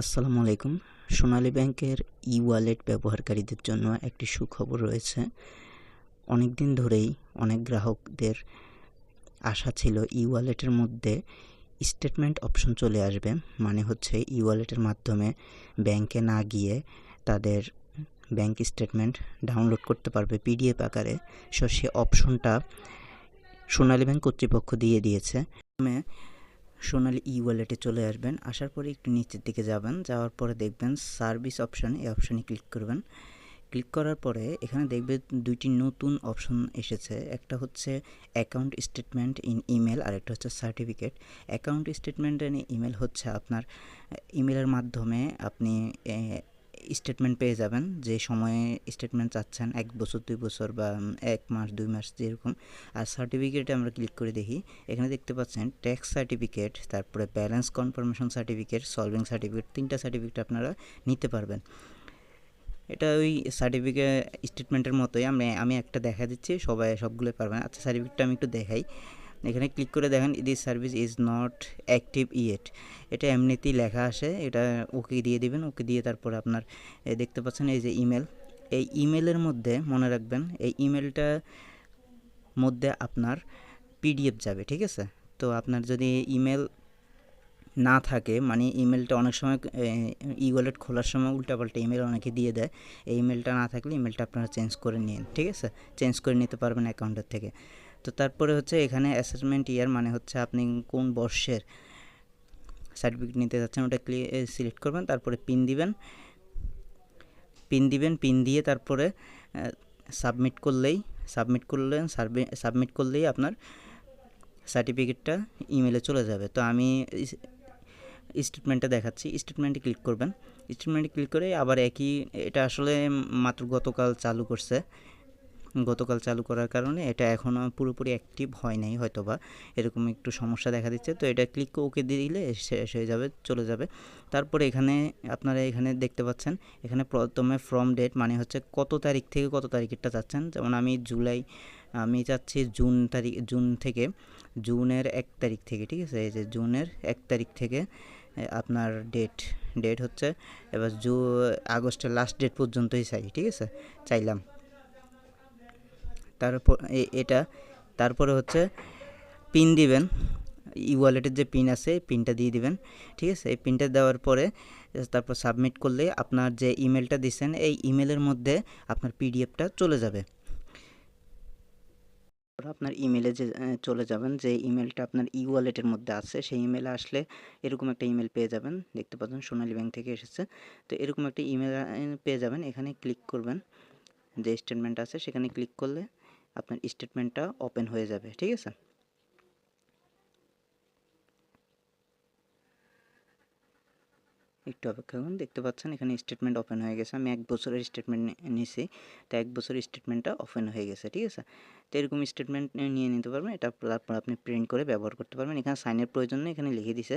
আসসালামু আলাইকুম। সোনালী ব্যাংকের ই ওয়ালেট ব্যবহারকারীদের জন্য একটি সুখবর রয়েছে। অনেক দিন ধরেই অনেক গ্রাহকদের আশা ছিল ই ওয়ালেটের মধ্যে স্টেটমেন্ট অপশন চলে আসবে। মানে হচ্ছে ই ওয়ালেটের মাধ্যমে ব্যাংকে না গিয়ে তাদের ব্যাংক স্টেটমেন্ট ডাউনলোড করতে পারবে পিডিএফ আকারে। সো সে অপশনটা সোনালী ব্যাংক কর্তৃপক্ষ দিয়ে দিয়েছে। সোনালি ই ওয়ালেটে চলে আসবেন। আসার পরে একটু নিচের দিকে যাবেন। যাওয়ার পরে দেখবেন সার্ভিস অপশন, এই অপশনে ক্লিক করবেন। ক্লিক করার পরে এখানে দেখবেন দুইটি নতুন অপশন এসেছে। একটা হচ্ছে অ্যাকাউন্ট স্টেটমেন্ট ইন ইমেল আর একটা হচ্ছে certificate. Account statement in email হচ্ছে আপনার ইমেলের মাধ্যমে আপনি স্টেটমেন্ট পেয়ে যাবেন, যে সময়ে স্টেটমেন্ট চাচ্ছেন, এক বছর, দুই বছর বা এক মাস, দুই মাস, যেরকম। আর সার্টিফিকেটে আমরা ক্লিক করে দেখি। এখানে দেখতে পাচ্ছেন ট্যাক্স সার্টিফিকেট তারপরে balance confirmation certificate solving certificate তিনটা সার্টিফিকেট আপনারা নিতে পারবেন। এটা ওই সার্টিফিকেট স্টেটমেন্টের মতোই। আমি আমি একটা দেখা দিচ্ছি, সবাই সবগুলো পারবেন। আচ্ছা সার্টিফিকেটটা আমি একটু দেখাই। এখানে ক্লিক করে দেখেন this service is not active yet এটা এমনিতেই লেখা আসে এটা ওকে দিয়ে দিবেন ওকে দিয়ে তারপরে আপনার দেখতে পাচ্ছেন এই যে ইমেল এই ইমেলের মধ্যে, মনে রাখবেন, এই ইমেলটা মধ্যে আপনার পিডিএফ যাবে, ঠিক আছে? তো আপনার যদি ইমেল না থাকে মানে ইমেলটা অনেক সময় ই ওয়ালেট খোলার সময় উল্টাপাল্টা ইমেল অনেকে দিয়ে দেয়। এই ইমেলটা না থাকলে ইমেলটা আপনারা চেঞ্জ করে নিন, ঠিক আছে? চেঞ্জ করে নিতে পারবেন অ্যাকাউন্টের থেকে। তো তারপরে হচ্ছে এখানে অ্যাসেসমেন্ট ইয়ার মানে হচ্ছে আপনি কোন বর্ষের সার্টিফিকেট নিতে যাচ্ছেন, ওটা সিলেক্ট করবেন, তারপরে পিন দিবেন। পিন দিবেন পিন দিয়ে তারপরে সাবমিট করলেই সাবমিট করলেন সাবমিট করলেই আপনার সার্টিফিকেটটা ইমেলে চলে যাবে। তো আমি স্টেটমেন্টটা দেখাচ্ছি স্টেটমেন্টে ক্লিক করবেন। স্টেটমেন্টে ক্লিক করে আবার একই, এটা আসলে মাত্র গতকাল চালু করছে। গতকাল চালু করার কারণে এটা এখনও পুরোপুরি অ্যাক্টিভ হয় নাই হয়তো বা এরকম একটু সমস্যা দেখা দিচ্ছে। তো এটা ক্লিক ওকে দিয়ে দিলে শেষ হয়ে যাবে, চলে যাবে। তারপরে এখানে আপনারা এখানে দেখতে পাচ্ছেন, এখানে প্রথমে ফ্রম ডেট মানে হচ্ছে কত তারিখ থেকে কত তারিখেরটা চাচ্ছেন। যেমন আমি জুলাই, আমি চাচ্ছি জুন তারিখ, জুন থেকে, জুনের এক তারিখ থেকে, ঠিক আছে? এই যে জুনের এক তারিখ থেকে আপনার ডেট ডেট হচ্ছে, এবার জু, আগস্টের লাস্ট ডেট পর্যন্তই চাই, ঠিক আছে? চাইলাম। তারপর এটা। তারপরে হচ্ছে পিন দিবেন। ই ওয়ালেটের যে পিন আছে পিনটা দিয়ে দিবেন। ঠিক আছে? এই পিনটা দেওয়ার পরে তারপর সাবমিট করলে আপনার যে ইমেলটা দিচ্ছেন এই ইমেলের মধ্যে আপনার পিডিএফটা চলে যাবে। আপনার ইমেলে যে চলে যাবেন, যে ইমেলটা আপনার ই ওয়ালেটের মধ্যে আছে, সেই ইমেলে আসলে এরকম একটা ইমেল পেয়ে যাবেন। দেখতে পাচ্ছেন সোনালী ব্যাংক থেকে এসেছে। তো এরকম একটা ইমেল পেয়ে যাবেন। এখানে ক্লিক করবেন। যে স্টেটমেন্ট আছে, সেখানে ক্লিক করলে আপনার স্টেটমেন্টটা ওপেন হয়ে যাবে, ঠিক আছে? একটু অপেক্ষা করুন, দেখতে পাচ্ছেন এখানে স্টেটমেন্ট ওপেন হয়ে গেছে। আমি এক বছরের স্টেটমেন্ট নিছি, তো এক বছরের স্টেটমেন্টটা ওপেন হয়ে গেছে, ঠিক আছে? তো এরকম স্টেটমেন্ট নিয়ে নিতে পারবেন, এটা তারপর আপনি প্রিন্ট করে ব্যবহার করতে পারবেন। এখানে সাইনের প্রয়োজন নেই, এখানে লিখে দিছে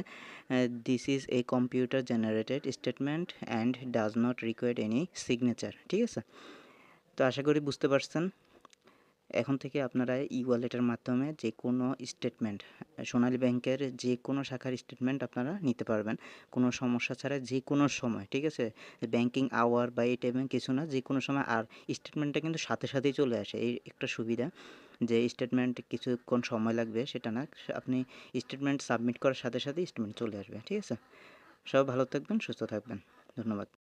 this is a computer generated statement and does not require any signature ঠিক আছে? তো আশা করি বুঝতে পারছেন। এখন থেকে আপনারা ই ওয়ালেটের মাধ্যমে যে কোনো স্টেটমেন্ট সোনালী ব্যাংকের যে কোনো শাখার স্টেটমেন্ট আপনারা নিতে পারবেন। কোনো সমস্যা ছাড়া যে কোনো সময়, ঠিক আছে? ব্যাংকিং আওয়ার বা এই টাইমে কিছু না যে কোনো সময়। আর স্টেটমেন্টটা কিন্তু সাথে সাথেই চলে আসে। এই একটা সুবিধা যে স্টেটমেন্ট কিছুক্ষণ সময় লাগবে, সেটা না। আপনি স্টেটমেন্ট সাবমিট করার সাথে সাথে স্টেটমেন্ট চলে আসবে, ঠিক আছে? সব ভালো থাকবেন, সুস্থ থাকবেন। ধন্যবাদ।